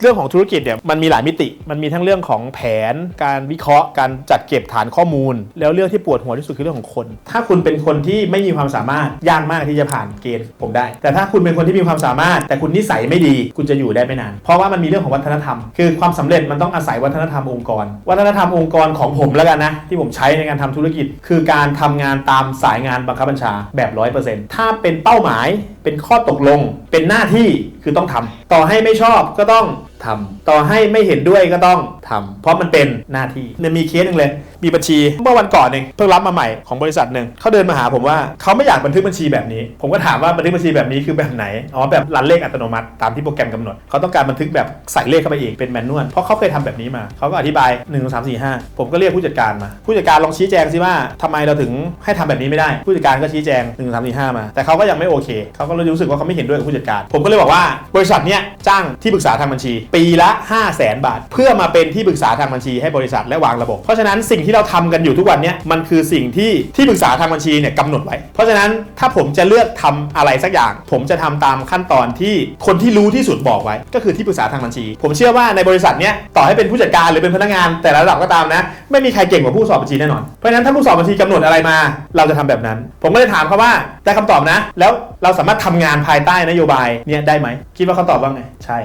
เรื่องของธุรกิจเนี่ยมันมีหลายมิติ มันมีทั้งเรื่องของแผน การวิเคราะห์ การจัดเก็บฐานข้อมูล แล้วเรื่องที่ปวดหัวที่สุดคือเรื่องของคน ถ้าคุณเป็นคนที่ไม่มีความสามารถยากมากที่จะผ่านเกณฑ์ผมได้ แต่ถ้าคุณเป็นคนที่มีความสามารถ แต่คุณนิสัยไม่ดี คุณจะอยู่ได้ไม่นาน เพราะว่ามันมีเรื่องของวัฒนธรรม คือความสำเร็จมันต้องอาศัยวัฒนธรรมองค์กร วัฒนธรรมองค์กรของผมแล้วกันนะที่ผมใช้ในการทำธุรกิจ คือการทำงานตามสายงานบังคับบัญชาแบบร้อยเปอร์เซ็นต์ถ้าเป็นเป้าหมายเป็นข้อตกลงเป็นหน้าที่คือต้องทำต่อให้ไม่ชอบก็ต้อง ทำต่อให้ไม่เห็นด้วยก็ต้องทำเพราะมันเป็นหน้าที่เนี่ยมีเคสหนึ่งเลย มีบัญชีเมื่อวันก่อนเองเพิ่งรับมาใหม่ของบริษัทหนึ่งเขาเดินมาหาผมว่าเขาไม่อยากบันทึกบัญชีแบบนี้ ผมก็ถามว่าบันทึกบัญชีแบบนี้คือแบบไหนอ๋อแบบรันเลขอัตโนมัติตามที่โปรแกรมกำหนดเขาต้องการบันทึกแบบใส่เลขเข้าไปเองเป็นแมนนวลเพราะเขาเคยทำแบบนี้มาเขาก็อธิบาย1นึ่งสามสี่ห้าผมก็เรียกผู้จัดการมา ผู้จัดการลองชี้แจงสิว่าทำไมเราถึงให้ทำแบบนี้ไม่ได้ ผู้จัดการก็ชี้แจง1นึ่งสามสี่ห้ามา แต่เขาก็ยังไม่โอเคเขาก็เลยรู้สึกว่าเขาไม่เห็นด้วยกับผู้จัดการ ผมก็เลยบอกว่าบริษัทเนี้ยจ้างที่ปรึกษาทางบัญชีปีละ5 0 0แสนบาท เพื่อมาเป็นที่ปรึกษาทางบัญชีให้บริษัทและวางระบบ เพราะฉะนั้นสิ่งที่เราทำกันอยู่ทุกวันนี้มันคือสิ่งที่ที่ปรึกษาทางบัญชีเนี่ยกำหนดไว้ เพราะฉะนั้นถ้าผมจะเลือกทำอะไรสักอย่าง ผมจะทำตามขั้นตอนที่คนที่รู้ที่สุดบอกไว้ ก็คือที่ปรึกษาทางบัญชี ผมเชื่อว่าในบริษัทเนี้ยต่อให้เป็นผู้จัดการหรือเป็นพนักงาน แต่ละระดับก็ตามนะ ไม่มีใครเก่งกว่าผู้สอบบัญชีแน่นอนเพราะฉะนั้นถ้าผู้สอบบัญชีกำหนดอะไรมา เราจะทำแบบนั้น ผมก็เลยถามเขาว่าได้คำตอบนะ แล้วเราสามารถทำงานภายใต้นโยบายเนี่ยได้ไหมคิดว่าเขาตอบว่าไงใช่